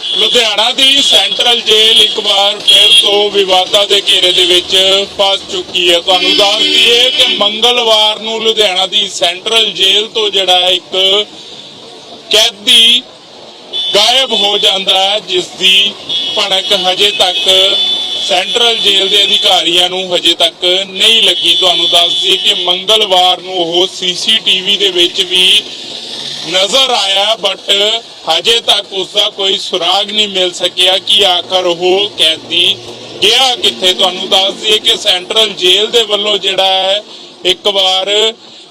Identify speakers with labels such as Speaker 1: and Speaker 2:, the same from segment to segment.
Speaker 1: ਲੁਧਿਆਣਾ ਦੀ ਸੈਂਟਰਲ ਜੇਲ੍ਹ ਇੱਕ ਵਾਰ ਫਿਰ ਤੋਂ ਵਿਵਾਦਾਂ ਦੇ ਘੇਰੇ ਦੇ ਵਿੱਚ ਫਸ ਚੁੱਕੀ ਹੈ। ਤੁਹਾਨੂੰ ਦੱਸ ਦਈਏ ਕਿ ਮੰਗਲਵਾਰ ਨੂੰ ਲੁਧਿਆਣਾ ਦੀ ਸੈਂਟਰਲ ਜੇਲ੍ਹ ਤੋਂ ਜਿਹੜਾ ਇੱਕ ਕੈਦੀ ਗਾਇਬ ਹੋ ਜਾਂਦਾ ਹੈ, ਜਿਸ ਦੀ ਭਣਕ ਹਜੇ ਤੱਕ ਸੈਂਟਰਲ ਜੇਲ੍ਹ ਦੇ ਅਧਿਕਾਰੀਆਂ ਨੂੰ ਹਜੇ ਤੱਕ ਨਹੀਂ ਲੱਗੀ। ਤੁਹਾਨੂੰ ਦੱਸ ਦਈਏ ਕਿ ਮੰਗਲਵਾਰ ਨੂੰ ਉਹ ਸੀਸੀਟੀਵੀ ਦੇ ਵਿੱਚ ਵੀ ਨਜ਼ਰ ਆਇਆ ਬਟ ਹਜੇ ਤੱਕ ਉਸ ਦਾ ਕੋਈ ਸੁਰਾਗ ਨਹੀਂ ਮਿਲ ਸਕਿਆ ਕਿ ਆਖਰ ਉਹ ਕੈਦੀ ਗਿਆ ਕਿੱਥੇ? ਤੁਹਾਨੂੰ ਦੱਸ ਦਈਏ ਕਿ ਸੈਂਟਰਲ ਜੇਲ੍ਹ ਦੇ ਵੱਲੋਂ ਜਿਹੜਾ ਹੈ, ਇੱਕ ਵਾਰ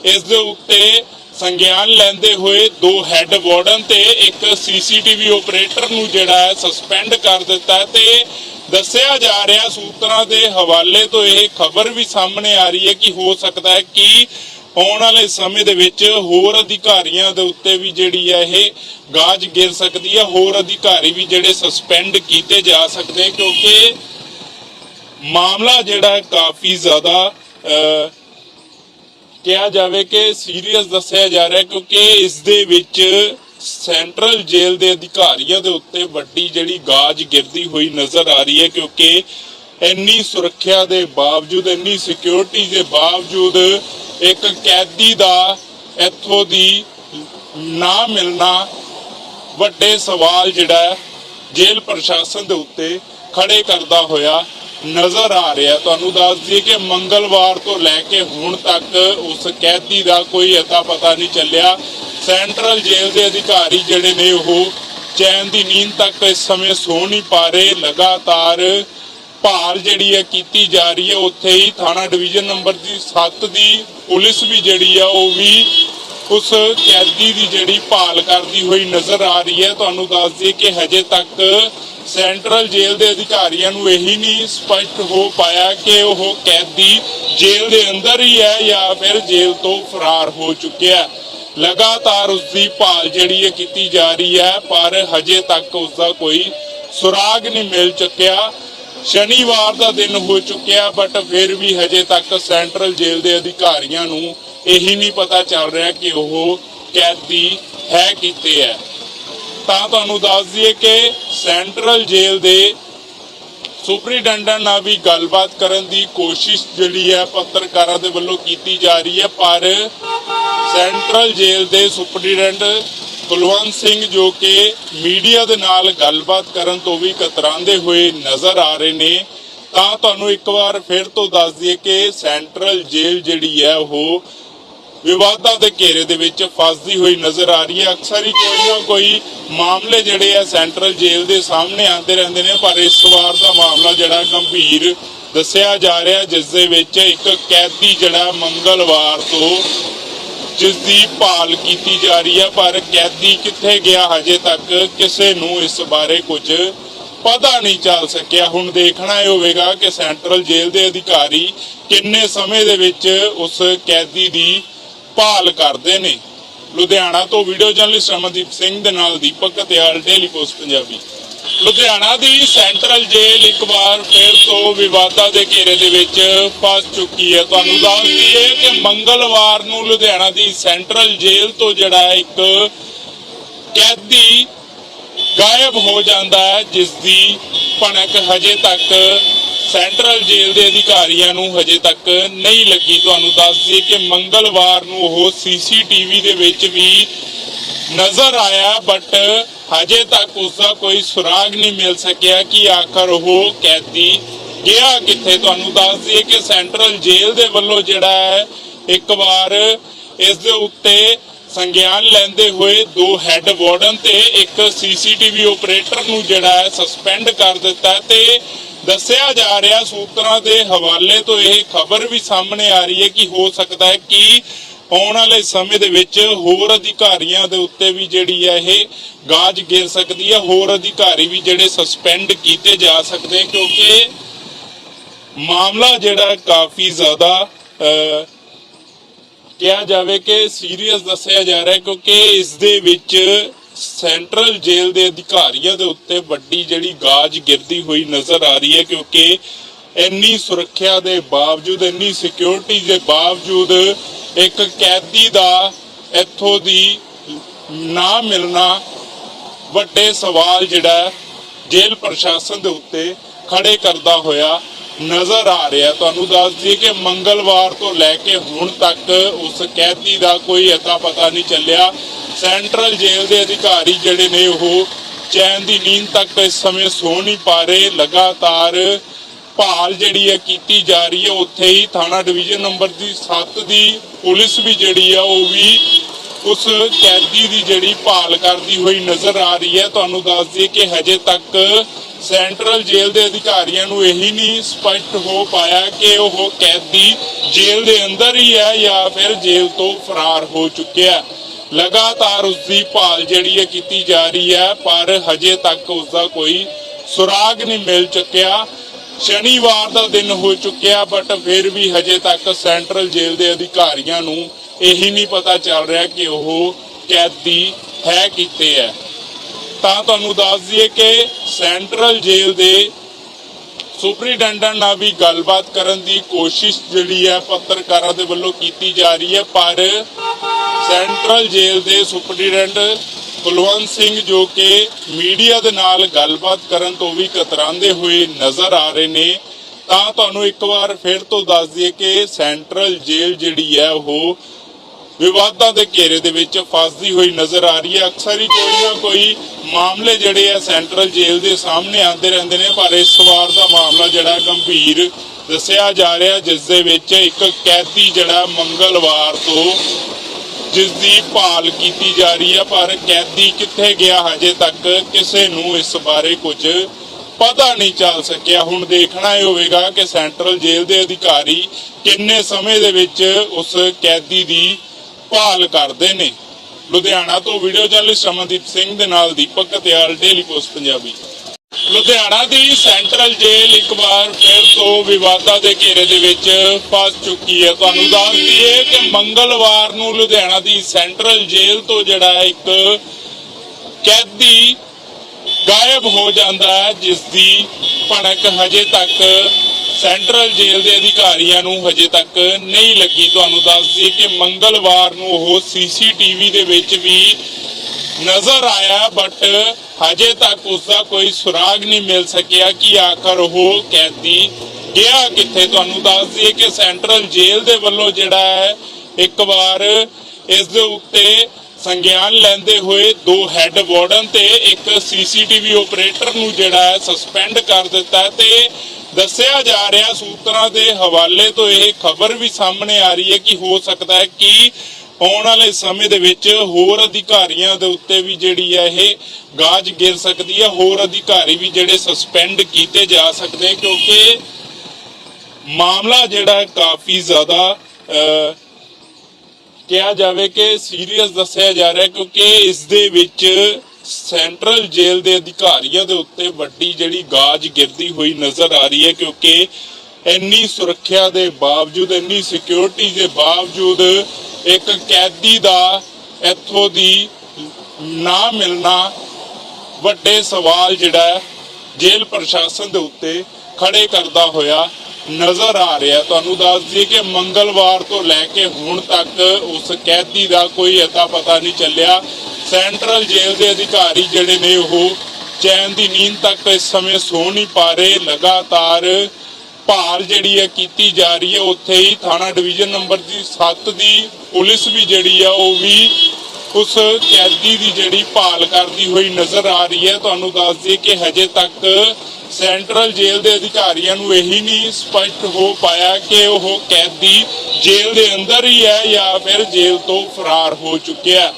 Speaker 1: ਇਸ ਦੇ ਉੱਤੇ ਸੰਗਿਆਨ ਲੈਂਦੇ ਹੋਏ ਦੋ ਹੈੱਡ ਵਾਰਡਨ ਤੇ ਇੱਕ ਸੀਸੀਟੀਵੀ ਆਪਰੇਟਰ ਨੂੰ ਜਿਹੜਾ ਹੈ ਸਸਪੈਂਡ ਕਰ ਦਿੱਤਾ ਤੇ ਦੱਸਿਆ ਜਾ ਰਿਹਾ ਸੂਤਰਾਂ ਦੇ ਹਵਾਲੇ ਤੋਂ ਇਹ ਖਬਰ ਵੀ ਸਾਹਮਣੇ ਆ ਰਹੀ ਹੈ ਕਿ ਹੋ ਸਕਦਾ ਹੈ ਕਿ ਆਉਣ ਵਾਲੇ ਸਮੇਂ ਦੇ ਵਿੱਚ ਹੋਰ ਅਧਿਕਾਰੀਆਂ ਦੇ ਉੱਤੇ ਵੀ ਜਿਹੜੀ ਹੈ ਇਹ ਗਾਜ ਗਿਰ ਸਕਦੀ ਹੈ। ਹੋਰ ਅਧਿਕਾਰੀ ਵੀ ਜਿਹੜੇ ਸਸਪੈਂਡ ਕੀਤੇ ਜਾ ਸਕਦੇ ਕਿਉਂਕਿ ਮਾਮਲਾ ਜਿਹੜਾ ਕਾਫੀ ਜ਼ਿਆਦਾ ਕਿਹਾ ਜਾਵੇ ਕਿ ਸੀਰੀਅਸ ਦੱਸਿਆ ਜਾ ਰਿਹਾ ਹੈ ਕਿਉਂਕਿ ਇਸ ਦੇ ਵਿੱਚ ਸੈਂਟਰਲ ਜੇਲ੍ਹ ਦੇ ਅਧਿਕਾਰੀਆਂ ਦੇ ਉੱਤੇ ਵੱਡੀ ਜਿਹੜੀ ਗਾਜ ਗਿਰਦੀ ਹੋਈ ਨਜ਼ਰ ਆ ਰਹੀ ਹੈ ਕਿਉਂਕਿ ਇੰਨੀ ਸੁਰੱਖਿਆ ਦੇ ਬਾਵਜੂਦ, ਇੰਨੀ ਸਿਕਿਉਰਿਟੀ ਦੇ ਬਾਵਜੂਦ ਇੱਕ ਕੈਦੀ ਦਾ ਇੱਥੋਂ ਦੀ ਨਾ ਮਿਲਣਾ ਵੱਡੇ ਸਵਾਲ ਜਿਹੜਾ ਜੇਲ੍ਹ ਪ੍ਰਸ਼ਾਸਨ ਦੇ ਉੱਤੇ ਖੜੇ ਕਰਦਾ ਹੋਇਆ ਨਜ਼ਰ ਆ ਰਿਹਾ। ਤੁਹਾਨੂੰ ਦੱਸ ਦਈਏ ਕਿ ਮੰਗਲਵਾਰ ਤੋਂ ਲੈ ਕੇ ਹੁਣ ਤੱਕ ਉਸ ਕੈਦੀ ਦਾ ਕੋਈ ਅਤਾ ਪਤਾ ਨਹੀਂ ਚੱਲਿਆ। ਸੈਂਟਰਲ ਜੇਲ੍ਹ ਦੇ ਅਧਿਕਾਰੀ ਜਿਹੜੇ ਨੇ ਉਹ ਚੈਨ ਦੀ ਨੀਂਦ ਤੱਕ ਇਸ ਸਮੇਂ ਸੋ ਨਹੀਂ ਪਾ ਰਹੇ। ਲਗਾਤਾਰ ਭਾਲ ਜਿਹੜੀ ਹੈ ਕੀਤੀ ਜਾ ਰਹੀ ਹੈ, ਉੱਥੇ ਹੀ ਥਾਣਾ ਡਿਵੀਜ਼ਨ ਨੰਬਰ ਦੀ 7 ਦੀ ਪੁਲਿਸ ਵੀ ਜਿਹੜੀ ਆ ਉਹ ਵੀ ਉਸ ਕੈਦੀ ਦੀ ਜਿਹੜੀ ਭਾਲ ਕਰਦੀ ਹੋਈ ਨਜ਼ਰ ਆ ਰਹੀ ਹੈ। ਤੁਹਾਨੂੰ ਦੱਸ ਦਈਏ ਕਿ ਹਜੇ ਤੱਕ ਸੈਂਟਰਲ ਜੇਲ੍ਹ ਦੇ ਅਧਿਕਾਰੀਆਂ ਨੂੰ ਇਹੀ ਨਹੀਂ ਸਪਸ਼ਟ ਹੋ ਪਾਇਆ ਕਿ ਉਹ ਕੈਦੀ ਜੇਲ੍ਹ ਦੇ ਅੰਦਰ ਹੀ ਹੈ ਜਾਂ ਫਿਰ ਜੇਲ੍ਹ ਤੋਂ ਫਰਾਰ ਹੋ ਚੁੱਕਿਆ ਲਗਾਤਾਰ ਉਸ ਦੀ ਭਾਲ ਜਿਹੜੀ ਹੈ ਕੀਤੀ ਜਾ ਰਹੀ ਹੈ, ਪਰ ਹਜੇ ਤੱਕ ਉਸ ਦਾ ਕੋਈ ਸੁਰਾਗ ਨਹੀਂ ਮਿਲ ਚੁੱਕਿਆ। ਸ਼ਨੀਵਾਰ ਦਾ ਦਿਨ ਹੋ ਚੁੱਕਿਆ ਬਟ ਫਿਰ ਵੀ ਹਜੇ ਤੱਕ ਸੈਂਟਰਲ ਜੇਲ੍ਹ ਦੇ ਅਧਿਕਾਰੀਆਂ ਨੂੰ ਇਹੀ ਨਹੀਂ ਪਤਾ ਚੱਲ ਰਿਹਾ ਕਿ ਉਹ ਕੈਦੀ ਹੈ ਕਿਤੇ ਹੈ। ਤਾਂ ਤੁਹਾਨੂੰ ਦੱਸ ਦਈਏ ਕਿ ਸੈਂਟਰਲ ਜੇਲ੍ਹ ਦੇ ਸੁਪਰੀਡੈਂਡੈਂਟ ਨਾਲ ਵੀ ਗੱਲਬਾਤ ਕਰਨ ਦੀ ਕੋਸ਼ਿਸ਼ ਜਿਹੜੀ ਹੈ ਪੱਤਰਕਾਰਾਂ ਦੇ ਵੱਲੋਂ ਕੀਤੀ ਜਾ ਰਹੀ ਹੈ, ਪਰ ਸੈਂਟਰਲ ਜੇਲ੍ਹ ਦੇ ਸੁਪਰੀਡੈਂਟ ਕੁਲਵੰਤ ਸਿੰਘ ਜੋ ਕਿ ਮੀਡੀਆ ਦੇ ਨਾਲ ਗੱਲਬਾਤ ਕਰਨ ਤੋਂ ਵੀ ਕਤਰਾਉਂਦੇ ਹੋਏ ਨਜ਼ਰ ਆ ਰਹੇ ਨੇ, ਤਾਂ ਤੁਹਾਨੂੰ ਇੱਕ ਵਾਰ ਫਿਰ ਤੋਂ ਦੱਸ ਦਈਏ ਕਿ ਸੈਂਟਰਲ ਜੇਲ੍ਹ ਜਿਹੜੀ ਹੈ, ਉਹ ਵਿਵਾਦਾਂ ਦੇ ਘੇਰੇ ਦੇ ਵਿੱਚ ਫਸਦੀ ਹੋਈ ਨਜ਼ਰ ਆ ਰਹੀ ਹੈ। ਅਕਸਰ ਹੀ ਕੋਈ ਨਾ ਕੋਈ ਮਾਮਲੇ ਜਿਹੜੇ ਆ ਸੈਂਟਰਲ ਜੇਲ੍ਹ ਦੇ ਸਾਹਮਣੇ ਆਉਂਦੇ ਰਹਿੰਦੇ ਨੇ, ਪਰ ਇਸ ਵਾਰ ਦਾ ਮਾਮਲਾ ਜਿਹੜਾ ਗੰਭੀਰ ਦੱਸਿਆ ਜਾ ਰਿਹਾ, ਜਿਸ ਦੇ ਵਿੱਚ ਇੱਕ ਕੈਦੀ ਜਿਹੜਾ ਮੰਗਲਵਾਰ ਤੋਂ ਜਿਸ ਦੀ ਭਾਲ ਕੀਤੀ ਜਾ ਰਹੀ ਹੈ, ਪਰ ਕੈਦੀ ਕਿੱਥੇ ਗਿਆ ਹਜੇ ਤੱਕ ਕਿਸੇ ਨੂੰ ਇਸ ਬਾਰੇ ਕੁਝ ਪਤਾ ਨਹੀਂ ਚੱਲ ਸਕਿਆ। ਹੁਣ ਦੇਖਣਾ ਇਹ ਹੋਵੇਗਾ ਕਿ ਸੈਂਟਰਲ ਜੇਲ੍ਹ ਦੇ ਅਧਿਕਾਰੀ ਕਿੰਨੇ ਸਮੇਂ ਦੇ ਵਿੱਚ ਉਸ ਕੈਦੀ ਦੀ ਭਾਲ ਕਰਦੇ ਨੇ। ਲੁਧਿਆਣਾ ਤੋਂ ਵੀਡੀਓ ਜਰਨਲਿਸਟ ਅਮਨਦੀਪ ਸਿੰਘ ਦੇ ਨਾਲ ਦੀਪਕ ਕਤਿਆਲ ਡੇਲੀ ਪੋਸਟ, ਪੰਜਾਬੀ। ਲੁਧਿਆਣਾ ਦੀ ਸੈਂਟਰਲ ਜੇਲ੍ਹ ਇੱਕ ਵਾਰ ਫਿਰ ਤੋਂ ਵਿਵਾਦਾਂ ਦੇ ਘੇਰੇ ਦੇ ਵਿੱਚ ਫਸ ਚੁੱਕੀ ਹੈ। ਤੁਹਾਨੂੰ ਦੱਸ ਦਈਏ ਕਿ ਮੰਗਲਵਾਰ ਨੂੰ ਲੁਧਿਆਣਾ ਦੀ ਸੈਂਟਰਲ ਜੇਲ੍ਹ ਤੋਂ ਜਿਹੜਾ ਇੱਕ ਕੈਦੀ ਗਾਇਬ ਹੋ ਜਾਂਦਾ ਹੈ, ਜਿਸ ਦੀ ਭਣਕ ਹਜੇ ਤੱਕ ਸੈਂਟਰਲ ਜੇਲ੍ਹ ਦੇ ਅਧਿਕਾਰੀਆਂ ਨੂੰ ਹਜੇ ਤੱਕ ਨਹੀਂ ਲੱਗੀ। ਤੁਹਾਨੂੰ ਦੱਸ ਦਈਏ ਕਿ ਮੰਗਲਵਾਰ ਨੂੰ ਉਹ ਸੀਸੀਟੀਵੀ ਦੇ ਵਿੱਚ ਵੀ ਨਜ਼ਰ ਆਇਆ ਬਟ ਹਜੇ ਤੱਕ ਉਸ ਦਾ ਕੋਈ ਸੁਰਾਗ ਨਹੀਂ ਮਿਲ ਸਕਿਆ ਕਿ ਆਖਰ ਉਹ ਕੈਦੀ ਗਿਆ ਕਿੱਥੇ? ਤੁਹਾਨੂੰ ਦੱਸ ਦਈਏ ਕਿ ਸੈਂਟਰਲ ਜੇਲ੍ਹ ਦੇ ਵੱਲੋਂ ਜਿਹੜਾ ਹੈ, ਇੱਕ ਵਾਰ ਇਸ ਦੇ ਉੱਤੇ ਸੰਗਿਆਨ ਲੈਂਦੇ ਹੋਏ ਦੋ ਹੈੱਡ ਵਾਰਡਨ ਤੇ ਇੱਕ ਸੀਸੀਟੀਵੀ ਆਪਰੇਟਰ ਨੂੰ ਜਿਹੜਾ ਹੈ ਸਸਪੈਂਡ ਕਰ ਦਿੱਤਾ ਤੇ ਦੱਸਿਆ ਜਾ ਰਿਹਾ ਸੂਤਰਾਂ ਦੇ ਹਵਾਲੇ ਤੋਂ ਇਹ ਖਬਰ ਵੀ ਸਾਹਮਣੇ ਆ ਰਹੀ ਹੈ ਕਿ ਹੋ ਸਕਦਾ ਹੈ ਕਿ ਆਉਣ ਵਾਲੇ ਸਮੇਂ ਦੇ ਵਿੱਚ ਹੋਰ ਅਧਿਕਾਰੀਆਂ ਦੇ ਉੱਤੇ ਵੀ ਜਿਹੜੀ ਹੈ ਇਹ ਗਾਜ ਗਿਰ ਸਕਦੀ ਹੈ। ਹੋਰ ਅਧਿਕਾਰੀ ਵੀ ਜਿਹੜੇ ਸਸਪੈਂਡ ਕੀਤੇ ਜਾ ਸਕਦੇ ਕਿਉਂਕਿ ਮਾਮਲਾ ਜਿਹੜਾ ਕਾਫੀ ਜ਼ਿਆਦਾ ਅਹ, ਕਿਹਾ ਜਾਵੇ ਕਿ ਸੀਰੀਅਸ ਦੱਸਿਆ ਜਾ ਰਿਹਾ ਹੈ ਕਿਉਂਕਿ ਇਸ ਦੇ ਵਿੱਚ ਸੈਂਟਰਲ ਜੇਲ੍ਹ ਦੇ ਅਧਿਕਾਰੀਆਂ ਦੇ ਉੱਤੇ ਵੱਡੀ ਜਿਹੜੀ ਗਾਜ ਗਿਰਦੀ ਹੋਈ ਨਜ਼ਰ ਆ ਰਹੀ ਹੈ ਕਿਉਂਕਿ ਇੰਨੀ ਸੁਰੱਖਿਆ ਦੇ ਬਾਵਜੂਦ, ਇੰਨੀ ਸਿਕਿਉਰਿਟੀ ਦੇ ਬਾਵਜੂਦ ਇੱਕ ਕੈਦੀ ਦਾ ਇੱਥੋਂ ਦੀ ਨਾ ਮਿਲਣਾ ਵੱਡੇ ਸਵਾਲ ਜਿਹੜਾ ਜੇਲ੍ਹ ਪ੍ਰਸ਼ਾਸਨ ਦੇ ਉੱਤੇ ਖੜੇ ਕਰਦਾ ਹੋਇਆ ਨਜ਼ਰ ਆ ਰਿਹਾ ਤੁਹਾਨੂੰ ਦੱਸ ਦਈਏ ਕਿ ਮੰਗਲਵਾਰ ਤੋਂ ਲੈ ਕੇ ਹੁਣ ਤੱਕ ਉਸ ਕੈਦੀ ਦਾ ਕੋਈ ਅਤਾ ਪਤਾ ਨਹੀਂ ਚੱਲਿਆ। ਸੈਂਟਰਲ ਜੇਲ੍ਹ ਦੇ ਅਧਿਕਾਰੀ ਜਿਹੜੇ ਨੇ ਉਹ ਚੈਨ ਦੀ ਨੀਂਦ ਤੱਕ ਇਸ ਸਮੇਂ ਸੋ ਨਹੀਂ ਪਾ ਰਹੇ। ਲਗਾਤਾਰ ਭਾਲ ਜਿਹੜੀ ਹੈ ਕੀਤੀ ਜਾ ਰਹੀ ਹੈ, ਉੱਥੇ ਹੀ ਥਾਣਾ ਡਿਵੀਜ਼ਨ ਨੰਬਰ ਦੀ 7 ਦੀ ਪੁਲਿਸ ਵੀ ਜਿਹੜੀ ਆ, ਉਹ ਵੀ ਉਸ ਕੈਦੀ ਦੀ ਜਿਹੜੀ ਭਾਲ ਕਰਦੀ ਹੋਈ ਨਜ਼ਰ ਆ ਰਹੀ ਹੈ। ਤੁਹਾਨੂੰ ਦੱਸ ਦਈਏ ਕਿ ਹਜੇ ਤੱਕ ਸੈਂਟਰਲ ਜੇਲ੍ਹ ਦੇ ਅਧਿਕਾਰੀਆਂ ਨੂੰ ਇਹੀ ਨਹੀਂ ਸਪਸ਼ਟ ਹੋ ਪਾਇਆ ਕਿ ਉਹ ਕੈਦੀ ਜੇਲ੍ਹ ਦੇ ਅੰਦਰ ਹੀ ਹੈ ਜਾਂ ਫਿਰ ਜੇਲ੍ਹ ਤੋਂ ਫਰਾਰ ਹੋ ਚੁੱਕਿਆ ਲਗਾਤਾਰ ਉਸ ਦੀ ਭਾਲ ਜਿਹੜੀ ਹੈ ਕੀਤੀ ਜਾ ਰਹੀ ਹੈ, ਪਰ ਹਜੇ ਤੱਕ ਉਸ ਦਾ ਕੋਈ ਸੁਰਾਗ ਨਹੀਂ ਮਿਲ ਚੁੱਕਿਆ। ਸ਼ਨੀਵਾਰ ਦਾ ਦਿਨ ਹੋ ਚੁੱਕਿਆ ਬਟ ਫਿਰ ਵੀ ਹਜੇ ਤੱਕ ਸੈਂਟਰਲ ਜੇਲ੍ਹ ਦੇ ਅਧਿਕਾਰੀਆਂ ਨੂੰ ਇਹੀ ਨਹੀਂ ਪਤਾ ਚੱਲ ਰਿਹਾ ਕਿ ਉਹ ਕੈਦੀ ਹੈ ਕਿਤੇ ਹੈ। ਤਾਂ ਤੁਹਾਨੂੰ ਦੱਸ ਦਈਏ ਕਿ ਸੈਂਟਰਲ ਜੇਲ੍ਹ ਦੇ ਸੁਪਰੀਡੈਂਡੈਂਟ ਨਾਲ ਵੀ ਗੱਲਬਾਤ ਕਰਨ ਦੀ ਕੋਸ਼ਿਸ਼ ਜਿਹੜੀ ਹੈ ਪੱਤਰਕਾਰਾਂ ਦੇ ਵੱਲੋਂ ਕੀਤੀ ਜਾ ਰਹੀ ਹੈ, ਪਰ ਸੈਂਟਰਲ ਜੇਲ੍ਹ ਦੇ ਸੁਪਰੀਡੈਂਟ ਕੁਲਵੰਤ ਸਿੰਘ ਜੋ ਕਿ ਮੀਡੀਆ ਦੇ ਨਾਲ ਗੱਲਬਾਤ ਕਰਨ ਤੋਂ ਵੀ ਕਤਰਾਉਂਦੇ ਹੋਏ ਨਜ਼ਰ ਆ ਰਹੇ ਨੇ, ਤਾਂ ਤੁਹਾਨੂੰ ਇੱਕ ਵਾਰ ਫਿਰ ਤੋਂ ਦੱਸ ਦਈਏ ਕਿ ਸੈਂਟਰਲ ਜੇਲ੍ਹ ਜਿਹੜੀ ਹੈ ਉਹ ਵਿਵਾਦਾਂ ਦੇ ਘੇਰੇ ਦੇ ਵਿੱਚ ਫਸਦੀ ਹੋਈ ਨਜ਼ਰ ਆ ਰਹੀ ਹੈ। ਅਕਸਰ ਹੀ ਕੋਈ ਨਾ ਕੋਈ ਮਾਮਲੇ ਜਿਹੜੇ ਆ ਸੈਂਟਰਲ ਜੇਲ੍ਹ ਦੇ ਸਾਹਮਣੇ ਆਉਂਦੇ ਰਹਿੰਦੇ ਨੇ, ਪਰ ਇਸ ਵਾਰ ਦਾ ਮਾਮਲਾ ਜਿਹੜਾ ਗੰਭੀਰ ਦੱਸਿਆ ਜਾ ਰਿਹਾ, ਜਿਸ ਦੇ ਵਿੱਚ ਇੱਕ ਕੈਦੀ ਜਿਹੜਾ ਮੰਗਲਵਾਰ ਤੋਂ ਜਿਸ ਦੀ ਭਾਲ ਕੀਤੀ ਜਾ ਰਹੀ ਹੈ, ਪਰ ਕੈਦੀ ਕਿੱਥੇ ਗਿਆ ਹਜੇ ਤੱਕ, ਕਿਸੇ ਨੂੰ ਇਸ ਬਾਰੇ ਕੁਝ ਪਤਾ ਨਹੀਂ ਚੱਲ ਸਕਿਆ। ਹੁਣ ਦੇਖਣਾ ਇਹ ਹੋਵੇਗਾ ਕਿ ਸੈਂਟਰਲ ਜੇਲ੍ਹ ਦੇ ਅਧਿਕਾਰੀ ਕਿੰਨੇ ਸਮੇਂ ਦੇ ਵਿੱਚ ਉਸ ਕੈਦੀ ਦੀ ਭਾਲ ਕਰਦੇ ਨੇ। ਲੁਧਿਆਣਾ ਤੋਂ ਵੀਡੀਓ ਜਰਨਲਿਸਟ ਅਮਨਦੀਪ ਸਿੰਘ ਦੇ ਨਾਲ ਦੀਪਕ ਕਤਿਆਲ ਡੇਲੀ ਪੋਸਟ ਪੰਜਾਬੀ। ਲੁਧਿਆਣਾ ਦੀ ਸੈਂਟਰਲ ਜੇਲ੍ਹ ਇੱਕ ਵਾਰ ਫਿਰ ਤੋਂ ਵਿਵਾਦਾਂ ਦੇ ਘੇਰੇ ਦੇ ਵਿੱਚ ਫਸ ਚੁੱਕੀ ਹੈ। ਤੁਹਾਨੂੰ ਦੱਸ ਦਈਏ ਕਿ ਮੰਗਲਵਾਰ ਨੂੰ ਲੁਧਿਆਣਾ ਦੀ ਸੈਂਟਰਲ ਜੇਲ੍ਹ ਤੋਂ ਜਿਹੜਾ ਇੱਕ ਕੈਦੀ ਗਾਇਬ ਹੋ ਜਾਂਦਾ ਹੈ, ਜਿਸ ਦੀ ਭਣਕ ਹਜੇ ਤੱਕ ਸੈਂਟਰਲ ਜੇਲ੍ਹ ਦੇ ਅਧਿਕਾਰੀਆਂ ਨੂੰ ਹਜੇ ਤੱਕ ਨਹੀਂ ਲੱਗੀ। ਤੁਹਾਨੂੰ ਦੱਸ ਦਈਏ ਕਿ ਮੰਗਲਵਾਰ ਨੂੰ ਉਹ ਸੀਸੀਟੀਵੀ ਦੇ ਵਿੱਚ ਵੀ ਨਜ਼ਰ ਆਇਆ ਬਟ ਹਜੇ ਤੱਕ ਉਸ ਦਾ ਕੋਈ ਸੁਰਾਗ ਨਹੀਂ ਮਿਲ ਸਕਿਆ ਕਿ ਆਖਰ ਉਹ ਕੈਦੀ ਗਿਆ ਕਿੱਥੇ? ਤੁਹਾਨੂੰ ਦੱਸ ਦਈਏ ਕਿ ਸੈਂਟਰਲ ਜੇਲ੍ਹ ਦੇ ਵੱਲੋਂ ਜਿਹੜਾ ਹੈ, ਇੱਕ ਵਾਰ ਇਸ ਦੇ ਉੱਤੇ ਸੰਗਿਆਨ ਲੈਂਦੇ ਹੋਏ ਦੋ ਹੈੱਡ ਵਾਰਡਨ ਤੇ ਇੱਕ ਸੀਸੀਟੀਵੀ ਆਪਰੇਟਰ ਨੂੰ ਜਿਹੜਾ ਹੈ ਸਸਪੈਂਡ ਕਰ ਦਿੱਤਾ ਤੇ ਦੱਸਿਆ ਜਾ ਰਿਹਾ ਸੂਤਰਾਂ ਦੇ ਹਵਾਲੇ ਤੋਂ ਇਹ ਖਬਰ ਵੀ ਸਾਹਮਣੇ ਆ ਰਹੀ ਹੈ ਕਿ ਹੋ ਸਕਦਾ ਹੈ ਕਿ ਆਉਣ ਵਾਲੇ ਸਮੇਂ ਦੇ ਵਿੱਚ ਹੋਰ ਅਧਿਕਾਰੀਆਂ ਦੇ ਉੱਤੇ ਵੀ ਜਿਹੜੀ ਹੈ ਇਹ ਗਾਜ ਗਿਰ ਸਕਦੀ ਹੈ ਹੋਰ ਅਧਿਕਾਰੀ ਵੀ ਜਿਹੜੇ ਸਸਪੈਂਡ ਕੀਤੇ ਜਾ ਸਕਦੇ ਕਿਉਂਕਿ ਮਾਮਲਾ ਜਿਹੜਾ ਕਾਫੀ ਜ਼ਿਆਦਾ ਅਹ, ਕਿਹਾ ਜਾਵੇ ਕਿ ਸੀਰੀਅਸ ਦੱਸਿਆ ਜਾ ਰਿਹਾ ਹੈ ਕਿਉਂਕਿ ਇਸ ਦੇ ਵਿੱਚ ਸੈਂਟਰਲ ਜੇਲ੍ਹ ਦੇ ਅਧਿਕਾਰੀਆਂ ਦੇ ਉੱਤੇ ਵੱਡੀ ਜਿਹੜੀ ਗਾਜ ਗਿਰਦੀ ਹੋਈ ਨਜ਼ਰ ਆ ਰਹੀ ਹੈ ਕਿਉਂਕਿ ਇੰਨੀ ਸੁਰੱਖਿਆ ਦੇ ਬਾਵਜੂਦ, ਇੰਨੀ ਸਿਕਿਉਰਿਟੀ ਦੇ ਬਾਵਜੂਦ ਇੱਕ ਕੈਦੀ ਦਾ ਇੱਥੋਂ ਦੀ ਨਾ ਮਿਲਣਾ ਵੱਡੇ ਸਵਾਲ ਜਿਹੜਾ ਜੇਲ੍ਹ ਪ੍ਰਸ਼ਾਸਨ ਦੇ ਉੱਤੇ ਖੜੇ ਕਰਦਾ ਹੋਇਆ ਨਜ਼ਰ ਆ ਰਿਹਾ ਤੁਹਾਨੂੰ ਦੱਸ ਦਈਏ ਕਿ ਮੰਗਲਵਾਰ ਤੋਂ ਲੈ ਕੇ ਹੁਣ ਤੱਕ ਉਸ ਕੈਦੀ ਦਾ ਕੋਈ ਅਤਾ ਪਤਾ ਨਹੀਂ ਚੱਲਿਆ। ਸੈਂਟਰਲ ਜੇਲ੍ਹ ਦੇ ਅਧਿਕਾਰੀ ਜਿਹੜੇ ਨੇ ਉਹ ਚੈਨ ਦੀ ਨੀਂਦ ਤੱਕ ਇਸ ਸਮੇਂ ਸੋ ਨਹੀਂ ਪਾ ਰਹੇ। ਲਗਾਤਾਰ ਭਾਲ ਜਿਹੜੀ ਹੈ ਕੀਤੀ ਜਾ ਰਹੀ ਹੈ, ਉੱਥੇ ਹੀ ਥਾਣਾ ਡਿਵੀਜ਼ਨ ਨੰਬਰ ਦੀ 7 ਦੀ ਪੁਲਿਸ ਵੀ ਜਿਹੜੀ ਆ ਉਹ ਵੀ ਉਸ ਕੈਦੀ ਦੀ ਜਿਹੜੀ ਭਾਲ ਕਰਦੀ ਹੋਈ ਨਜ਼ਰ ਆ ਰਹੀ ਹੈ। ਤੁਹਾਨੂੰ ਦੱਸ ਦਈਏ ਕਿ ਹਜੇ ਤੱਕ ਸੈਂਟਰਲ ਜੇਲ੍ਹ ਦੇ ਅਧਿਕਾਰੀਆਂ ਨੂੰ ਇਹੀ ਨਹੀਂ ਸਪਸ਼ਟ ਹੋ ਪਾਇਆ ਕਿ ਉਹ ਕੈਦੀ ਜੇਲ੍ਹ ਦੇ ਅੰਦਰ ਹੀ ਹੈ ਜਾਂ ਫਿਰ ਜੇਲ੍ਹ ਤੋਂ ਫਰਾਰ ਹੋ ਚੁੱਕਿਆ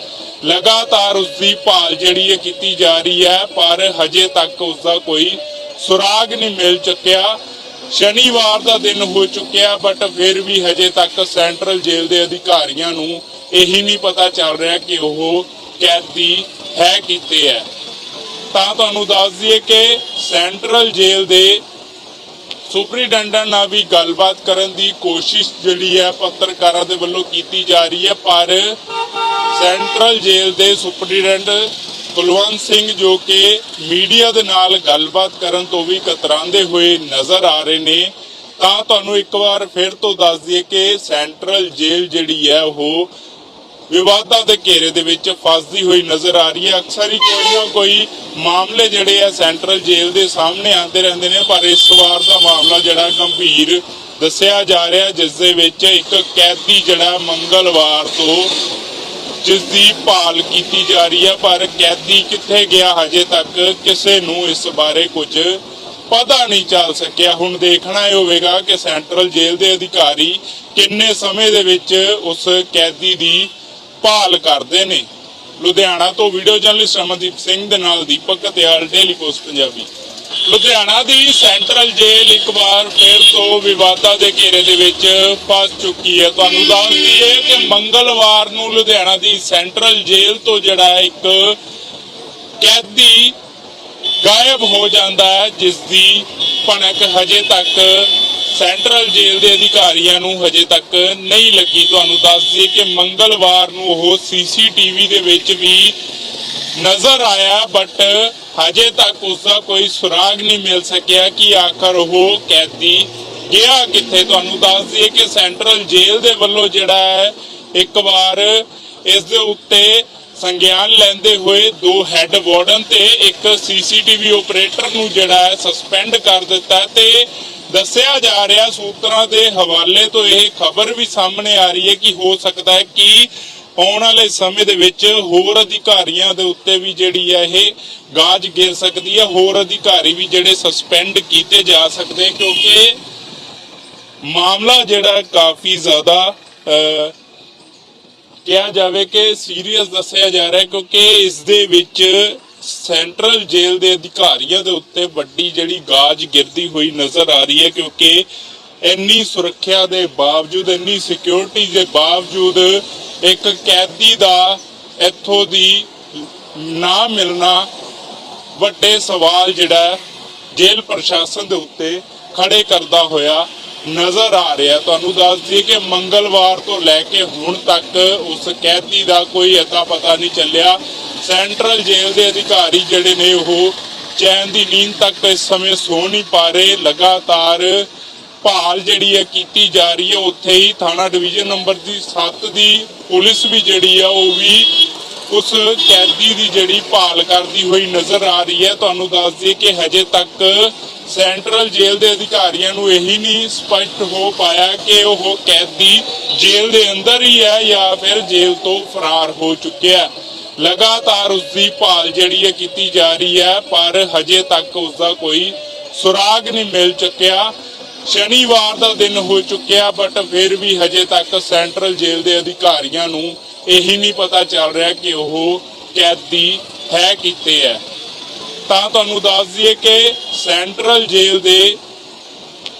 Speaker 1: ਲਗਾਤਾਰ ਉਸ ਦੀ ਭਾਲ ਜਿਹੜੀ ਹੈ ਕੀਤੀ ਜਾ ਰਹੀ ਹੈ, ਪਰ ਹਜੇ ਤੱਕ ਉਸ ਦਾ ਕੋਈ ਸੁਰਾਗ ਨਹੀਂ ਮਿਲ ਚੁੱਕਿਆ। ਸ਼ਨੀਵਾਰ ਦਾ ਦਿਨ ਹੋ ਚੁੱਕਿਆ ਬਟ ਫਿਰ ਵੀ ਹਜੇ ਤੱਕ ਸੈਂਟਰਲ ਜੇਲ੍ਹ ਦੇ ਅਧਿਕਾਰੀਆਂ ਨੂੰ ਇਹੀ ਨਹੀਂ ਪਤਾ ਚੱਲ ਰਿਹਾ ਕਿ ਉਹ ਕੈਦੀ ਹੈ ਕਿਤੇ ਹੈ। ਤਾਂ ਤੁਹਾਨੂੰ ਦੱਸ ਦਈਏ ਕਿ ਸੈਂਟਰਲ ਜੇਲ੍ਹ ਦੇ ਸੁਪਰੀਡੈਂਡੈਂਟ ਨਾਲ ਵੀ ਗੱਲਬਾਤ ਕਰਨ ਦੀ ਕੋਸ਼ਿਸ਼ ਜਿਹੜੀ ਹੈ ਪੱਤਰਕਾਰਾਂ ਦੇ ਵੱਲੋਂ ਕੀਤੀ ਜਾ ਰਹੀ ਹੈ, ਪਰ ਸੈਂਟਰਲ ਜੇਲ੍ਹ ਦੇ ਸੁਪਰੀਡੈਂਟ ਕੁਲਵੰਤ ਸਿੰਘ ਜੋ ਕਿ ਮੀਡੀਆ ਦੇ ਨਾਲ ਗੱਲਬਾਤ ਕਰਨ ਤੋਂ ਵੀ ਕਤਰਾਉਂਦੇ ਹੋਏ ਨਜ਼ਰ ਆ ਰਹੇ ਨੇ, ਤਾਂ ਤੁਹਾਨੂੰ ਇੱਕ ਵਾਰ ਫਿਰ ਤੋਂ ਦੱਸ ਦਈਏ ਕਿ ਸੈਂਟਰਲ ਜੇਲ੍ਹ ਜਿਹੜੀ ਹੈ ਉਹ ਵਿਵਾਦਾਂ ਦੇ ਘੇਰੇ ਦੇ ਵਿੱਚ ਫਸਦੀ ਹੋਈ ਨਜ਼ਰ ਆ ਰਹੀ ਹੈ। ਅਕਸਰ ਹੀ ਕੋਈ ਨਾ ਕੋਈ ਮਾਮਲੇ ਜਿਹੜੇ ਆ ਸੈਂਟਰਲ ਜੇਲ੍ਹ ਦੇ ਸਾਹਮਣੇ ਆਉਂਦੇ ਰਹਿੰਦੇ ਨੇ, ਪਰ ਇਸ ਵਾਰ ਦਾ ਮਾਮਲਾ ਜਿਹੜਾ ਗੰਭੀਰ ਦੱਸਿਆ ਜਾ ਰਿਹਾ, ਜਿਸ ਦੇ ਵਿੱਚ ਇੱਕ ਕੈਦੀ ਜਿਹੜਾ ਮੰਗਲਵਾਰ ਤੋਂ ਜਿਸ ਦੀ ਭਾਲ ਕੀਤੀ ਜਾ ਰਹੀ ਹੈ, ਪਰ ਕੈਦੀ ਕਿੱਥੇ ਗਿਆ ਹਜੇ ਤੱਕ ਕਿਸੇ ਨੂੰ ਇਸ ਬਾਰੇ ਕੁਝ ਪਤਾ ਨਹੀਂ ਚੱਲ ਸਕਿਆ। ਹੁਣ ਦੇਖਣਾ ਇਹ ਹੋਵੇਗਾ ਕਿ ਸੈਂਟਰਲ ਜੇਲ੍ਹ ਦੇ ਅਧਿਕਾਰੀ ਕਿੰਨੇ ਸਮੇਂ ਦੇ ਵਿੱਚ ਉਸ ਕੈਦੀ ਦੀ ਭਾਲ ਕਰਦੇ ਨੇ। ਲੁਧਿਆਣਾ ਤੋਂ ਵੀਡੀਓ ਜਰਨਲਿਸਟ ਅਮਨਦੀਪ ਸਿੰਘ ਦੇ ਨਾਲ ਦੀਪਕ ਕਤਿਆਲ ਡੇਲੀ ਪੋਸਟ ਪੰਜਾਬੀ। ਲੁਧਿਆਣਾ ਦੀ ਸੈਂਟਰਲ ਜੇਲ੍ਹ ਇੱਕ ਵਾਰ ਫਿਰ ਤੋਂ ਵਿਵਾਦਾਂ ਦੇ ਘੇਰੇ ਦੇ ਵਿੱਚ ਫਸ ਚੁੱਕੀ ਹੈ। ਤੁਹਾਨੂੰ ਦੱਸ ਦਈਏ ਕਿ ਮੰਗਲਵਾਰ ਨੂੰ ਲੁਧਿਆਣਾ ਦੀ ਸੈਂਟਰਲ ਜੇਲ੍ਹ ਤੋਂ ਜਿਹੜਾ ਇੱਕ ਕੈਦੀ ਗਾਇਬ ਹੋ ਜਾਂਦਾ ਹੈ, ਜਿਸ ਦੀ ਭਣਕ ਹਜੇ ਤੱਕ ਸੈਂਟਰਲ ਜੇਲ੍ਹ ਦੇ ਅਧਿਕਾਰੀਆਂ ਨੂੰ ਹਜੇ ਤੱਕ ਨਹੀਂ ਲੱਗੀ। ਤੁਹਾਨੂੰ ਦੱਸ ਦਈਏ ਕਿ ਮੰਗਲਵਾਰ ਨੂੰ ਉਹ ਸੀਸੀਟੀਵੀ ਦੇ ਵਿੱਚ ਵੀ ਨਜ਼ਰ ਆਇਆ ਬਟ ਹਜੇ ਤੱਕ ਉਸ ਦਾ ਕੋਈ ਸੁਰਾਗ ਨਹੀਂ ਮਿਲ ਸਕਿਆ ਕਿ ਆਖਰ ਉਹ ਕੈਦੀ ਗਿਆ ਕਿੱਥੇ? ਤੁਹਾਨੂੰ ਦੱਸ ਦਈਏ ਕਿ ਸੈਂਟਰਲ ਜੇਲ੍ਹ ਦੇ ਵੱਲੋਂ ਜਿਹੜਾ ਹੈ, ਇੱਕ ਵਾਰ ਇਸ ਦੇ ਉੱਤੇ ਸੰਗਿਆਨ ਲੈਂਦੇ ਹੋਏ ਦੋ ਹੈੱਡ ਵਾਰਡਨ ਤੇ ਇੱਕ ਸੀਸੀਟੀਵੀ ਆਪਰੇਟਰ ਨੂੰ ਜਿਹੜਾ ਹੈ ਸਸਪੈਂਡ ਕਰ ਦਿੱਤਾ ਤੇ ਦੱਸਿਆ ਜਾ ਰਿਹਾ ਸੂਤਰਾਂ ਦੇ ਹਵਾਲੇ ਤੋਂ ਇਹ ਖਬਰ ਵੀ ਸਾਹਮਣੇ ਆ ਰਹੀ ਹੈ ਕਿ ਹੋ ਸਕਦਾ ਹੈ ਕਿ ਆਉਣ ਵਾਲੇ ਸਮੇਂ ਦੇ ਵਿੱਚ ਹੋਰ ਅਧਿਕਾਰੀਆਂ ਦੇ ਉੱਤੇ ਵੀ ਜਿਹੜੀ ਹੈ ਇਹ ਗਾਜ ਗਿਰ ਸਕਦੀ ਹੈ। ਹੋਰ ਅਧਿਕਾਰੀ ਵੀ ਜਿਹੜੇ ਸਸਪੈਂਡ ਕੀਤੇ ਜਾ ਸਕਦੇ ਕਿਉਂਕਿ ਮਾਮਲਾ ਜਿਹੜਾ ਕਾਫੀ ਜ਼ਿਆਦਾ ਕਿਹਾ ਜਾਵੇ ਕਿ ਸੀਰੀਅਸ ਦੱਸਿਆ ਜਾ ਰਿਹਾ ਕਿਉਂਕਿ ਇਸ ਦੇ ਵਿੱਚ ਸੈਂਟਰਲ ਜੇਲ੍ਹ ਦੇ ਅਧਿਕਾਰੀਆਂ ਦੇ ਉੱਤੇ ਵੱਡੀ ਜਿਹੜੀ ਗਾਜ ਗਿਰਦੀ ਹੋਈ ਨਜ਼ਰ ਆ ਰਹੀ ਹੈ ਕਿਉਂਕਿ ਇੰਨੀ ਸੁਰੱਖਿਆ ਦੇ ਬਾਵਜੂਦ, ਇੰਨੀ ਸਿਕਿਉਰਿਟੀ ਦੇ ਬਾਵਜੂਦ ਇੱਕ ਕੈਦੀ ਦਾ ਇੱਥੋਂ ਦੀ ਨਾ ਮਿਲਣਾ ਵੱਡੇ ਸਵਾਲ ਜਿਹੜਾ ਜੇਲ੍ਹ ਪ੍ਰਸ਼ਾਸਨ ਦੇ ਉੱਤੇ ਖੜੇ ਕਰਦਾ ਹੋਇਆ ਨਜ਼ਰ ਆ ਰਿਹਾ। ਤੁਹਾਨੂੰ ਦੱਸ ਦਈਏ ਕਿ ਮੰਗਲਵਾਰ ਤੋਂ ਲੈ ਕੇ ਹੁਣ ਤੱਕ ਉਸ ਕੈਦੀ ਦਾ ਕੋਈ ਅਤਾ ਪਤਾ ਨਹੀਂ ਚੱਲਿਆ। ਸੈਂਟਰਲ ਜੇਲ੍ਹ ਦੇ ਅਧਿਕਾਰੀ ਜਿਹੜੇ ਨੇ ਉਹ ਚੈਨ ਦੀ ਨੀਂਦ ਤੱਕ ਇਸ ਸਮੇਂ ਸੋ ਨਹੀਂ ਪਾ ਰਹੇ। ਲਗਾਤਾਰ ਭਾਲ ਜਿਹੜੀ ਹੈ ਕੀਤੀ ਜਾ ਰਹੀ ਹੈ, ਉੱਥੇ ਹੀ ਥਾਣਾ ਡਿਵੀਜ਼ਨ ਨੰਬਰ ਦੀ 7 ਦੀ ਪੁਲਿਸ ਵੀ ਜਿਹੜੀ ਆ ਉਹ ਵੀ ਉਸ ਕੈਦੀ ਦੀ ਜਿਹੜੀ ਭਾਲ ਕਰਦੀ ਹੋਈ ਨਜ਼ਰ ਆ ਰਹੀ ਹੈ। ਤੁਹਾਨੂੰ ਦੱਸ ਦਈਏ ਕਿ ਹਜੇ ਤੱਕ ਸੈਂਟਰਲ ਜੇਲ੍ਹ ਦੇ ਅਧਿਕਾਰੀਆਂ ਨੂੰ ਇਹੀ ਨਹੀਂ ਸਪਸ਼ਟ ਹੋ ਪਾਇਆ ਕਿ ਉਹ ਕੈਦੀ ਜੇਲ੍ਹ ਦੇ ਅੰਦਰ ਹੀ ਹੈ ਜਾਂ ਫਿਰ ਜੇਲ੍ਹ ਤੋਂ ਫਰਾਰ ਹੋ ਚੁੱਕਿਆ ਲਗਾਤਾਰ ਉਸ ਦੀ ਭਾਲ ਜਿਹੜੀ ਹੈ ਕੀਤੀ ਜਾ ਰਹੀ ਹੈ, ਪਰ ਹਜੇ ਤੱਕ ਉਸ ਦਾ ਕੋਈ ਸੁਰਾਗ ਨਹੀਂ ਮਿਲ ਚੁੱਕਿਆ। ਸ਼ਨੀਵਾਰ ਦਾ ਦਿਨ ਹੋ ਚੁੱਕਿਆ ਬਟ ਫਿਰ ਵੀ ਹਜੇ ਤੱਕ ਸੈਂਟਰਲ ਜੇਲ੍ਹ ਦੇ ਅਧਿਕਾਰੀਆਂ ਨੂੰ ਇਹੀ ਨਹੀਂ ਪਤਾ ਚੱਲ ਰਿਹਾ ਕਿ ਉਹ ਕੈਦੀ ਹੈ ਕਿਤੇ ਹੈ। ਤਾਂ ਤੁਹਾਨੂੰ ਦੱਸ ਦਈਏ ਕਿ ਸੈਂਟਰਲ ਜੇਲ੍ਹ ਦੇ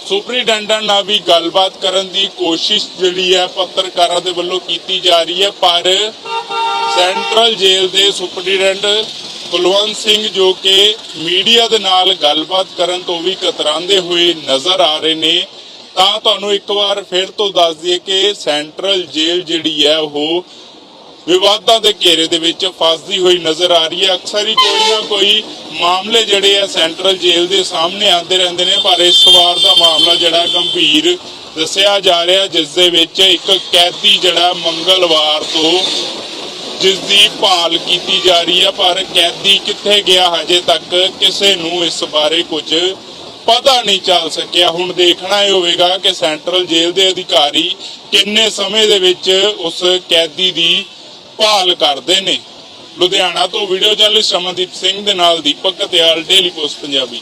Speaker 1: ਸੁਪਰੀਡੈਂਡੈਂਟ ਨਾਲ ਵੀ ਗੱਲਬਾਤ ਕਰਨ ਦੀ ਕੋਸ਼ਿਸ਼ ਜਿਹੜੀ ਹੈ ਪੱਤਰਕਾਰਾਂ ਦੇ ਵੱਲੋਂ ਕੀਤੀ ਜਾ ਰਹੀ ਹੈ, ਪਰ ਸੈਂਟਰਲ ਜੇਲ੍ਹ ਦੇ ਸੁਪਰੀਡੈਂਟ ਕੁਲਵੰਤ ਸਿੰਘ ਜੋ ਕਿ ਮੀਡੀਆ ਦੇ ਨਾਲ ਗੱਲਬਾਤ ਕਰਨ ਤੋਂ ਵੀ ਕਤਰਾਉਂਦੇ ਹੋਏ ਨਜ਼ਰ ਆ ਰਹੇ ਨੇ, ਤਾਂ ਤੁਹਾਨੂੰ ਇੱਕ ਵਾਰ ਫਿਰ ਤੋਂ ਦੱਸ ਦਈਏ ਕਿ ਸੈਂਟਰਲ ਜੇਲ੍ਹ ਜਿਹੜੀ ਹੈ ਉਹ ਵਿਵਾਦਾਂ ਦੇ ਘੇਰੇ ਦੇ ਵਿੱਚ ਫਸਦੀ ਹੋਈ ਨਜ਼ਰ ਆ ਰਹੀ ਹੈ। ਅਕਸਰ ਹੀ ਕੋਈ ਨਾ ਕੋਈ ਮਾਮਲੇ ਜਿਹੜੇ ਆ ਸੈਂਟਰਲ ਜੇਲ੍ਹ ਦੇ ਸਾਹਮਣੇ ਆਉਂਦੇ ਰਹਿੰਦੇ ਨੇ, ਪਰ ਇਸ ਵਾਰ ਦਾ ਮਾਮਲਾ ਜਿਹੜਾ ਗੰਭੀਰ ਦੱਸਿਆ ਜਾ ਰਿਹਾ, ਜਿਸ ਦੇ ਵਿੱਚ ਇੱਕ ਕੈਦੀ ਜਿਹੜਾ ਮੰਗਲਵਾਰ ਤੋਂ ਜਿਸ ਦੀ ਭਾਲ ਕੀਤੀ ਜਾ ਰਹੀ ਹੈ, ਪਰ ਕੈਦੀ ਕਿੱਥੇ ਗਿਆ ਹਜੇ ਤੱਕ, ਕਿਸੇ ਨੂੰ ਇਸ ਬਾਰੇ ਕੁਝ ਪਤਾ ਨਹੀਂ ਚੱਲ ਸਕਿਆ। ਹੁਣ ਦੇਖਣਾ ਇਹ ਹੋਵੇਗਾ ਕਿ ਸੈਂਟਰਲ ਜੇਲ੍ਹ ਦੇ ਅਧਿਕਾਰੀ ਕਿੰਨੇ ਸਮੇਂ ਦੇ ਵਿੱਚ ਉਸ ਕੈਦੀ ਦੀ ਭਾਲ ਕਰਦੇ ਨੇ। ਲੁਧਿਆਣਾ ਤੋਂ ਵੀਡੀਓ ਜਰਨਲਿਸਟ ਅਮਨਦੀਪ ਸਿੰਘ ਦੇ ਨਾਲ ਦੀਪਕ ਕਤਿਆਲ ਡੇਲੀ ਪੋਸਟ ਪੰਜਾਬੀ।